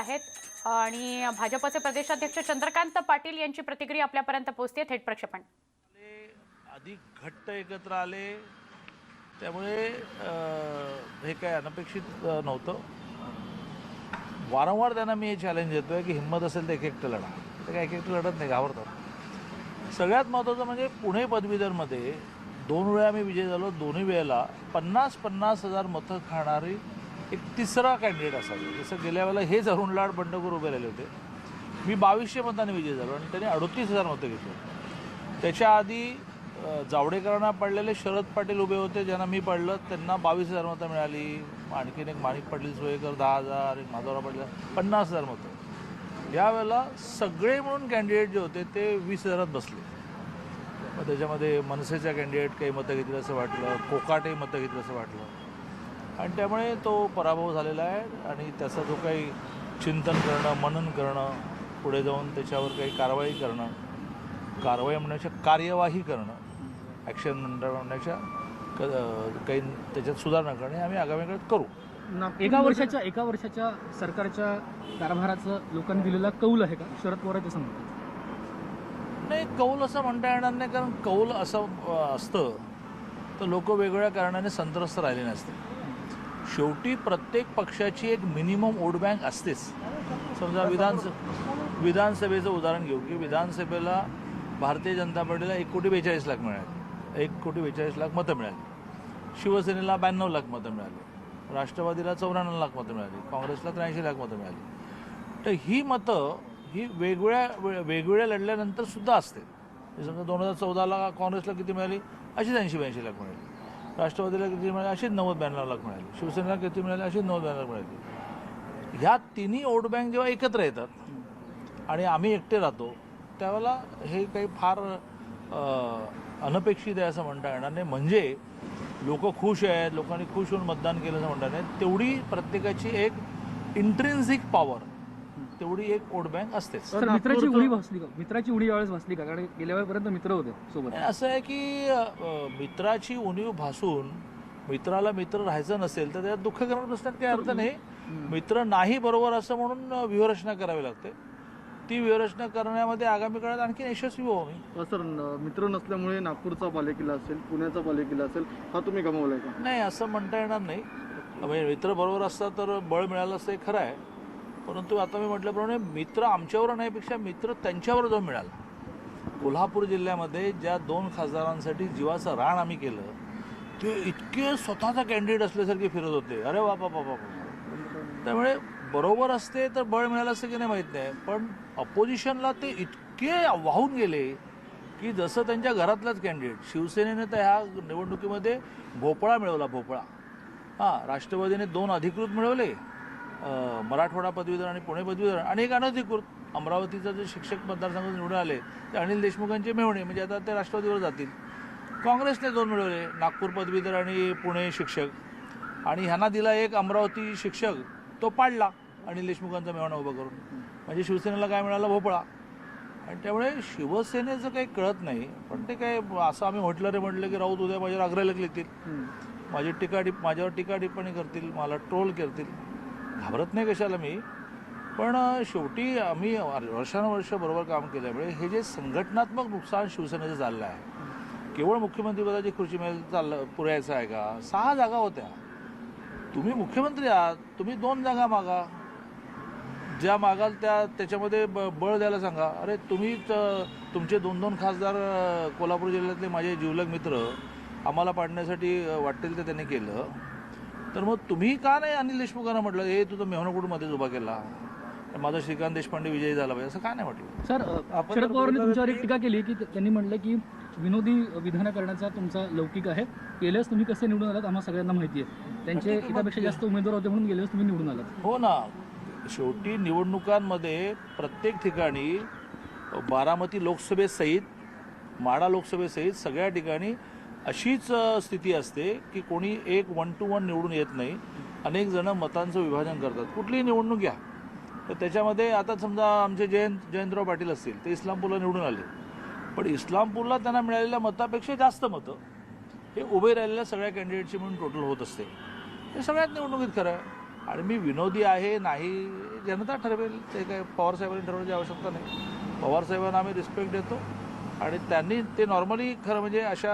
आहेत. आणि भाजपचे प्रदेशाध्यक्ष चंद्रकांत पाटील यांची प्रतिक्रिया आपल्यापर्यंत पोहोचते. थेट प्रक्षेपण. अधिक घट्ट एकत्र आले. त्यामुळे हे काय अनपेक्षित नव्हतं. वारंवार त्यांना मी हे चॅलेंज देतोय की हिंमत असेल तर एक एकटं लढा. ते काय एक एकटं लढत नाही घाबरतात. सगळ्यात महत्त्वाचं म्हणजे पुणे पदवीधरमध्ये दोन वेळा मी विजय झालो. दोन्ही वेळेला पन्नास पन्नास हजार मतं खाणारी एक तिसरा कॅन्डिडेट असावा जसं गेल्या वेळेला हेच अरुण लाड बंडखोर उभे राहिले होते. मी बावीसशे मतांनी विजय झालो आणि त्यांनी अडोतीस हजार मतं घेतली. त्याच्या आधी जावडेकरांना पडलेले शरद पाटील उभे होते ज्यांना मी पडलं. त्यांना बावीस हजार मतं मिळाली. आणखीन एक माणिक पाटील सोयेकर दहा हजार एक माधवराव पाटील पन्नास हजार मतं. यावेळेला सगळे म्हणून कॅन्डिडेट जे होते ते वीस हजारात बसले. मग त्याच्यामध्ये मनसेच्या कॅन्डिडेट काही मतं घेतली असं वाटलं कोकाटे मतं घेतली असं वाटलं. आणि त्यामुळे तो पराभव झालेला आहे आणि त्याचा जो काही चिंतन करणं मनन करणं पुढे जाऊन त्याच्यावर काही कारवाई करणं कारवाई म्हणण्याच्या कार्यवाही करणं ॲक्शन म्हणण्याच्या काही त्याच्यात सुधारणा करणे आम्ही आगामी काळात करू एका वर्षाच्या एका वर्षाच्या सरकारच्या कारभाराचं लोकांनी दिलेला कौल आहे का? शरद पवार ते सांगतात नाही कौल असं म्हणता येणार नाही कारण कौल असं असतं तर लोक वेगवेगळ्या कारणाने संत्रस्त राहिले नसते. शेवटी प्रत्येक पक्षाची एक मिनिमम वोट बँक असतेच. समजा विधानस विधानसभेचं उदाहरण घेऊ की विधानसभेला भारतीय जनता पार्टीला एक कोटी बेचाळीस लाख मिळाले. एक कोटी बेचाळीस लाख मतं मिळाली. शिवसेनेला ब्याण्णव लाख मतं मिळाली. राष्ट्रवादीला चौऱ्याण्णव लाख मतं मिळाली. काँग्रेसला त्र्याऐंशी लाख मतं मिळाली. तर ही मतं ही वेगवेगळ्या वेगवेगळ्या लढल्यानंतर सुद्धा असते. म्हणजे समजा दोन हजार चौदाला काँग्रेसला किती मिळाली? अशीच ऐंशी ब्याऐंशी लाख मिळाली. राष्ट्रवादीला किती मिळाली? अशीच नव्वद ब्याण्णव लाख मिळाली. शिवसेनेला किती मिळाली? अशीच नव्वद ब्याण्णव लाख मिळाली. ह्या तिन्ही वोट बँक जेव्हा एकत्र येतात आणि आम्ही एकटे राहतो त्यावेळेला हे काही फार अनपेक्षित आहे असं म्हणता येणार नाही. म्हणजे लोक खुश आहेत लोकांनी खुश होऊन मतदान केलं असं म्हणता नाही. तेवढी प्रत्येकाची एक इंट्रेन्सिक पॉवर तेवढी एक वोट बँक असतेच. तर मित्राची उडी भासली का? मित्राची उडी यावेळेस भासली का? कारण गेल्या वेळेपर्यंत मित्र होते सोबत. असं आहे की अ, मित्राची उणीव भासून मित्राला मित्र राहायचं नसेल तर त्यात दुःख करत बसण्यात काही अर्थ नाही. मित्र नाही बरोबर असं म्हणून अ, व्यूहरचना करावी लागते. ती व्यूहरचना करण्यामध्ये आगामी काळात आणखी यशस्वी हो मी. सर न- मित्र नसल्यामुळे नागपूरचा बालेकिल्ला असेल पुण्याचा बालेकिल्ला असेल हा तुम्ही गमावलाय का? नाही असं म्हणता येणार नाही. म्हणजे मित्र बरोबर असता तर बळ मिळालं असतं हे खरं आहे. परंतु आता मी म्हटल्याप्रमाणे मित्र आमच्यावर नाहीपेक्षा मित्र त्यांच्यावर जो मिळाला कोल्हापूर जिल्ह्यामध्ये ज्या दोन खासदारांसाठी जीवाचं रान आम्ही केलं ते इतके स्वतःचा कॅन्डिडेट असल्यासारखे फिरत होते. अरे बापा बापा त्यामुळे बरोबर असते तर बळ मिळालं असतं की नाही माहीत नाही पण अपोजिशनला ते इतके वाहून गेले की जसं त्यांच्या घरातलाच कॅन्डिडेट शिवसेनेने तर ह्या निवडणुकीमध्ये भोपळा मिळवला भोपळा. हां राष्ट्रवादीने दोन अधिकृत मिळवले मराठवाडा पदवीधर आणि पुणे पदवीधर आणि एक अनधिकृत अमरावतीचा जे शिक्षक मतदारसंघ निवडून आले ते अनिल देशमुखांचे मेवणे म्हणजे आता ते राष्ट्रवादीवर जातील. काँग्रेसने दोन मिळवले नागपूर पदवीधर आणि पुणे शिक्षक. आणि ह्यांना दिला एक अमरावती शिक्षक तो पाडला अनिल देशमुखांचा मेवाणा उभा करून. म्हणजे शिवसेनेला काय मिळालं? भोपळा. आणि त्यामुळे शिवसेनेचं काही कळत नाही पण ते काय असं आम्ही म्हटलं रे म्हटलं की राऊत उद्या माझ्यावर आग्रह लिखतील. माझी टीका टिप माझ्यावर टीका टिप्पणी करतील मला ट्रोल करतील. घाबरत नाही कशाला मी पण शेवटी आम्ही वर्षानुवर्ष बरोबर काम केल्यामुळे हे जे संघटनात्मक नुकसान शिवसेनेचं चाललं आहे केवळ मुख्यमंत्रीपदाची खुर्ची मिळेल चाललं पुरायचं आहे का? सहा जागा होत्या. तुम्ही मुख्यमंत्री आहात तुम्ही दोन जागा मागा. ज्या मागाल त्या त्याच्यामध्ये ब बळ द्यायला सांगा. अरे तुम्ही तुमचे दोन दोन खासदार कोल्हापूर जिल्ह्यातले माझे जिवलग मित्र आम्हाला पाडण्यासाठी वाटेल ते त्यांनी केलं. तर मग तुम्ही का नाही अनिल देशमुखांना म्हटलं हे तुझं मेहनकुडमध्येच उभा केला. माझा श्रीकांत देशपांडे विजयी झाला पाहिजे. असं का नाही म्हटलं? सर शरद पवारांनी तुमच्यावर एक टीका केली की त्यांनी म्हटलं की विनोदी विधानं करण्याचा तुमचा लौकिक आहे. गेल्यास तुम्ही कसे निवडून आलात आम्हाला सगळ्यांना माहिती आहे. त्यांचे एकापेक्षा जास्त उमेदवार होते म्हणून गेल्यास तुम्ही निवडून आलात. हो ना. शेवटी निवडणुकांमध्ये प्रत्येक ठिकाणी बारामती लोकसभेसहित माडा लोकसभेसहित सगळ्या ठिकाणी अशीच स्थिती असते की कोणी एक वन टू वन निवडून येत नाही. अनेक जण मतांचं विभाजन करतात. कुठलीही निवडणूक घ्या. तर त्याच्यामध्ये आता समजा आमचे जयंत जयंतराव पाटील असतील ते इस्लामपूरला निवडून आले. पण इस्लामपूरला त्यांना मिळालेल्या मतापेक्षा जास्त मतं हे उभे राहिलेल्या सगळ्या कॅन्डिडेटची म्हणून टोटल होत असते. हे सगळ्यात निवडणुकीत खरं आहे. आणि मी विनोदी आहे नाही जनता ठरवेल. ते काय पवार साहेबांनी ठरवण्याची आवश्यकता नाही. पवार साहेबांना आम्ही रिस्पेक्ट देतो. आणि त्यांनी ते नॉर्मली खरं म्हणजे अशा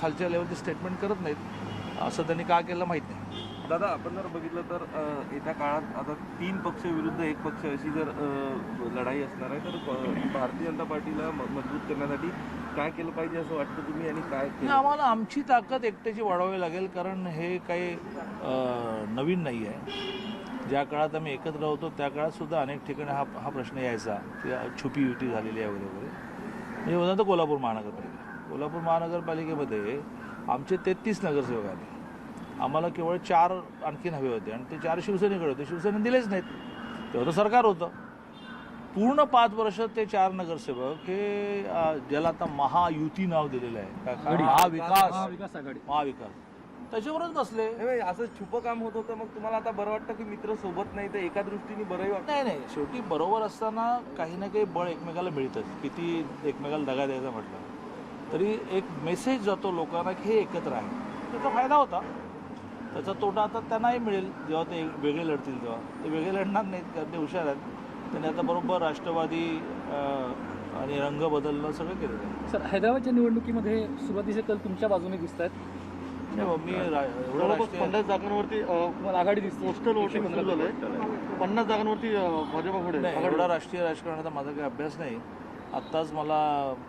खालच्या लेवलची स्टेटमेंट करत नाहीत. असं त्यांनी का केलं माहीत नाही. दादा आपण जर बघितलं तर येत्या काळात आता तीन पक्ष विरुद्ध एक पक्ष अशी जर लढाई असणार आहे तर भारतीय जनता पार्टीला मजबूत करण्यासाठी काय केलं पाहिजे असं वाटतं तुम्ही आणि काय आम्हाला आमची ताकद एकट्याची वाढवावी लागेल कारण हे काही नवीन नाही आहे. ज्या काळात आम्ही एकत्र होतो त्या काळात सुद्धा अनेक ठिकाणी हा हा प्रश्न यायचा. की छुपी युती झालेली आहे वगैरे वगैरे. म्हणजे उदाहरणार्थ कोल्हापूर महानगरपालिका कोल्हापूर महानगरपालिकेमध्ये आमचे तेहतीस नगरसेवक आले आम्हाला केवळ चार आणखीन हवे होते आणि ते चार शिवसेनेकडे होते. शिवसेनेने दिलेच नाहीत. तेव्हा तर सरकार होतं. पूर्ण पाच वर्ष ते चार नगरसेवक हे ज्याला आता महायुती नाव दिलेलं आहे. महाविकास. महाविकास. त्याच्यावरच बसले. नाही, असं छुपं काम होत होतं मग तुम्हाला आता बरं वाटतं की मित्र सोबत नाही तर एका दृष्टीने बरंही वाटतं. नाही नाही शेवटी बरोबर असताना काही ना काही बळ एकमेकाला मिळतं किती एकमेकाला दगा द्यायचा म्हटलं. तरी एक मेसेज जातो लोकांना की हे एकत्र आहे. त्याचा फायदा होता. त्याचा तोटा आता त्यांनाही मिळेल. जेव्हा ते वेगळे लढतील तेव्हा. ते वेगळे लढणार नाहीत कारण ते हुशार आहेत. त्यांनी आता बरोबर राष्ट्रवादी अं, आणि रंग बदलणं सगळं केलेलं आहे. सर हैदराबादच्या निवडणुकीमध्ये सुरुवातीचे कल तुमच्या बाजूने दिसत आहेत मी जवळपास राष्ट्रीय पन्नास जागांवरती आघाडी दिसते. पोस्टल वोटिंग सुरू झालंय. पन्नास जागांवरती भाजपा पुढे. एवढा राष्ट्रीय राजकारणाचा माझा काही अभ्यास नाही. आत्ताच मला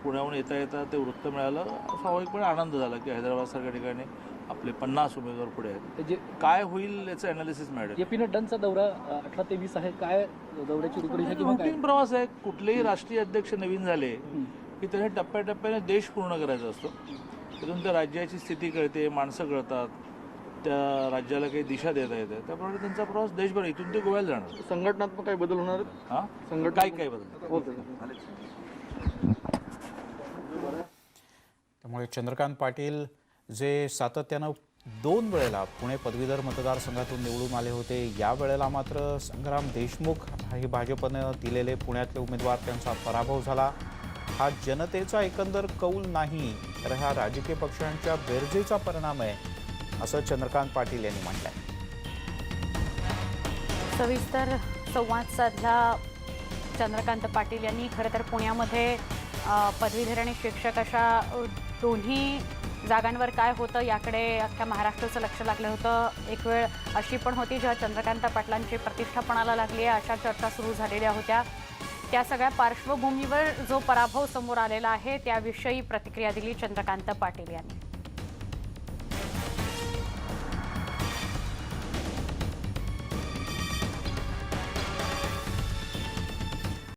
पुण्याहून येता येता ते वृत्त मिळालं. स्वाभाविकपणे आनंद झाला की हैदराबादसारख्या ठिकाणी आपले पन्नास उमेदवार पुढे आहेत. जे काय होईल याचं अनालिसिस मिळेल जे पी नड्डांचा दौरा अठरा ते वीस आहे. काय दौऱ्याची रूपरेषा किंवा काय? रुटीन प्रवास आहे. कुठलेही राष्ट्रीय अध्यक्ष नवीन झाले की त्याने टप्प्याटप्प्याने देश पूर्ण करायचा असतो. तिथून त्या राज्याची स्थिती कळते माणसं कळतात त्या राज्याला काही दिशा देता येते. त्याप्रमाणे त्यांचा प्रवास देशभर इथून ते गोव्याला जाणार. संघटनात्मक काही बदल होणार आहेत? हां? संघटना काही काही बदल? त्यामुळे चंद्रकांत पाटील जे सातत्यानं दोन वेळेला पुणे पदवीधर मतदारसंघातून निवडून आले होते या वेळेला मात्र संग्राम देशमुख हे भाजपनं दिलेले पुण्यातले उमेदवार त्यांचा पराभव झाला. हा जनतेचा एकंदर कौल नाही तर हा राजकीय पक्षांच्या बेरजेचा परिणाम आहे असं चंद्रकांत पाटील यांनी म्हटलंय. सविस्तर संवाद साधला चंद्रकांत पाटील यांनी. खरं तर पुण्यामध्ये पदवीधर आणि शिक्षक अशा दोन्ही जागांवर काय होतं याकडे अख्ख्या महाराष्ट्राचं लक्ष लागलं होतं. एक वेळ अशी पण होती जेव्हा चंद्रकांत पाटलांची प्रतिष्ठा पणाला लागली आहे अशा चर्चा सुरू झालेल्या होत्या. त्या सगळ्या पार्श्वभूमीवर जो पराभव समोर आलेला आहे त्याविषयी प्रतिक्रिया दिली चंद्रकांत पाटील यांनी.